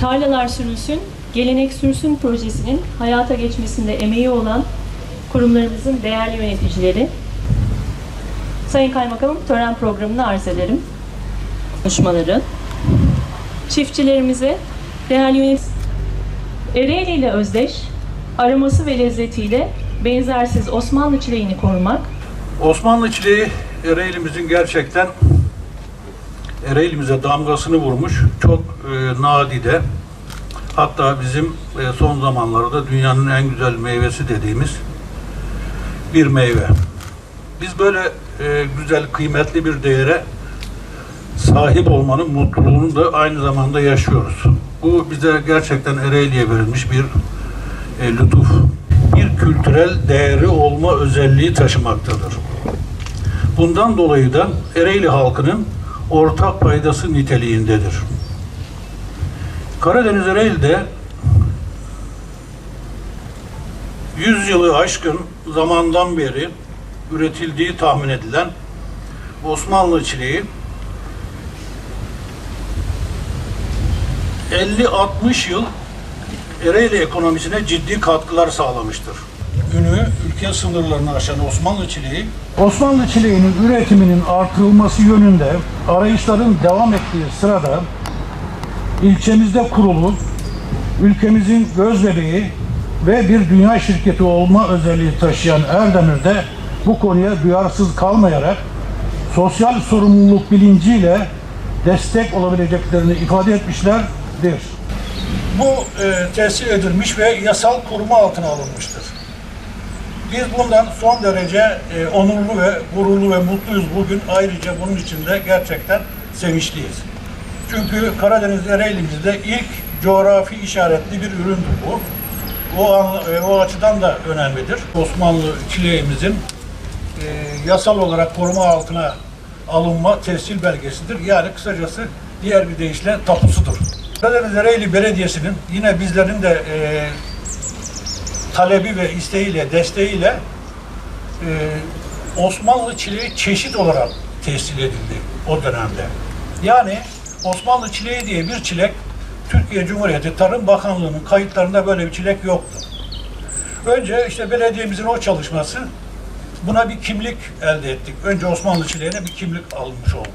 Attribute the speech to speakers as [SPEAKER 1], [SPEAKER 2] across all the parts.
[SPEAKER 1] Tarlalar Sürülsün, Gelenek Sürsün projesinin hayata geçmesinde emeği olan kurumlarımızın değerli yöneticileri, Sayın Kaymakamım tören programını arz ederim. Konuşmaları. Çiftçilerimize değerli yönet Ereğli ile özdeş, aroması ve lezzetiyle benzersiz Osmanlı çileğini korumak,
[SPEAKER 2] Osmanlı çileği Ereğli'mizin gerçekten Ereğli'mize damgasını vurmuş. Çok e, nadide. Hatta bizim e, son zamanlarda dünyanın en güzel meyvesi dediğimiz bir meyve. Biz böyle e, güzel, kıymetli bir değere sahip olmanın mutluluğunu da aynı zamanda yaşıyoruz. Bu bize gerçekten Ereğli'ye verilmiş bir e, lütuf. Bir kültürel değeri olma özelliği taşımaktadır. Bundan dolayı da Ereğli halkının ortak paydası niteliğindedir. Karadeniz Ereğli'de 100 yılı aşkın zamandan beri üretildiği tahmin edilen Osmanlı çileği 50-60 yıl Ereğli ekonomisine ciddi katkılar sağlamıştır. Ünü ülke sınırlarını aşan Osmanlı çileği
[SPEAKER 3] Osmanlı çileğinin üretiminin artırılması yönünde arayışların devam ettiği sırada ilçemizde kurulu, ülkemizin göz bebeği ve bir dünya şirketi olma özelliği taşıyan Erdemir'de bu konuya duyarsız kalmayarak sosyal sorumluluk bilinciyle destek olabileceklerini ifade etmişlerdir.
[SPEAKER 2] bu e, tescil edilmiş ve yasal koruma altına alınmıştır. Biz bundan son derece e, onurlu ve gururlu ve mutluyuz bugün. Ayrıca bunun için de gerçekten sevinçliyiz. Çünkü Karadeniz Ereğli'mizde ilk coğrafi işaretli bir üründür bu. O, an, e, o açıdan da önemlidir. Osmanlı çileğimizin e, yasal olarak koruma altına alınma tescil belgesidir. Yani kısacası diğer bir deyişle tapusudur. Karadeniz Ereğli Belediyesi'nin yine bizlerin de e, talebi ve isteğiyle, desteğiyle e, Osmanlı çileği çeşit olarak tescil edildi o dönemde. Yani Osmanlı çileği diye bir çilek Türkiye Cumhuriyeti Tarım Bakanlığı'nın kayıtlarında böyle bir çilek yoktu. Önce işte belediyemizin o çalışması buna bir kimlik elde ettik. Önce Osmanlı çileğine bir kimlik alınmış oldu.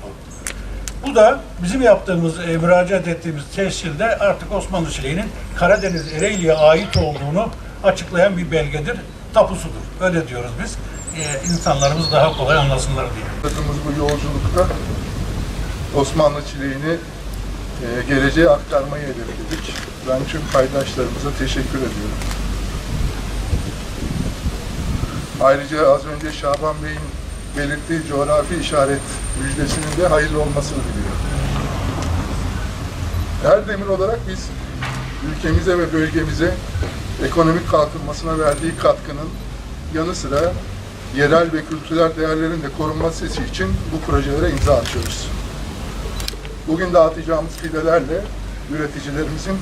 [SPEAKER 2] Bu da bizim yaptığımız, e, müracaat ettiğimiz tescilde artık Osmanlı çileğinin Karadeniz Ereğli'ye ait olduğunu açıklayan bir belgedir, tapusudur. Öyle diyoruz biz. E, insanlarımız daha kolay anlasınlar diye.
[SPEAKER 4] Yaptığımız bu yolculukta Osmanlı çileğini e, geleceğe aktarmayı hedefledik. Ben tüm paydaşlarımıza teşekkür ediyorum. Ayrıca az önce Şaban Bey'in belirttiği coğrafi işaret müjdesinin de hayırlı olmasını diliyorum. Erdemir olarak biz ülkemize ve bölgemize ekonomik kalkınmasına verdiği katkının yanı sıra yerel ve kültürel değerlerin de korunması için bu projelere imza atıyoruz. Bugün dağıtacağımız fidelerle üreticilerimizin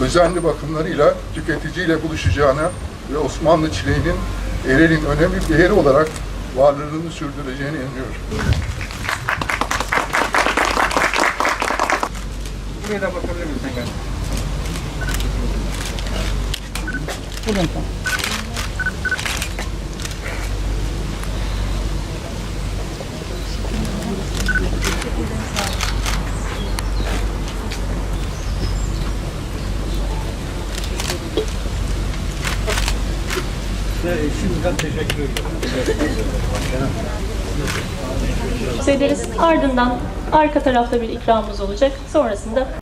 [SPEAKER 4] özenli bakımlarıyla tüketiciyle buluşacağına ve Osmanlı çileğinin Ereğli'nin önemli bir değeri olarak varlığını sürdüreceğine inanıyorum.
[SPEAKER 5] Buraya da bakabilir misin sen?
[SPEAKER 2] Şimdiden teşekkür ederim.
[SPEAKER 1] ederiz. Ardından arka tarafta bir ikramımız olacak. Sonrasında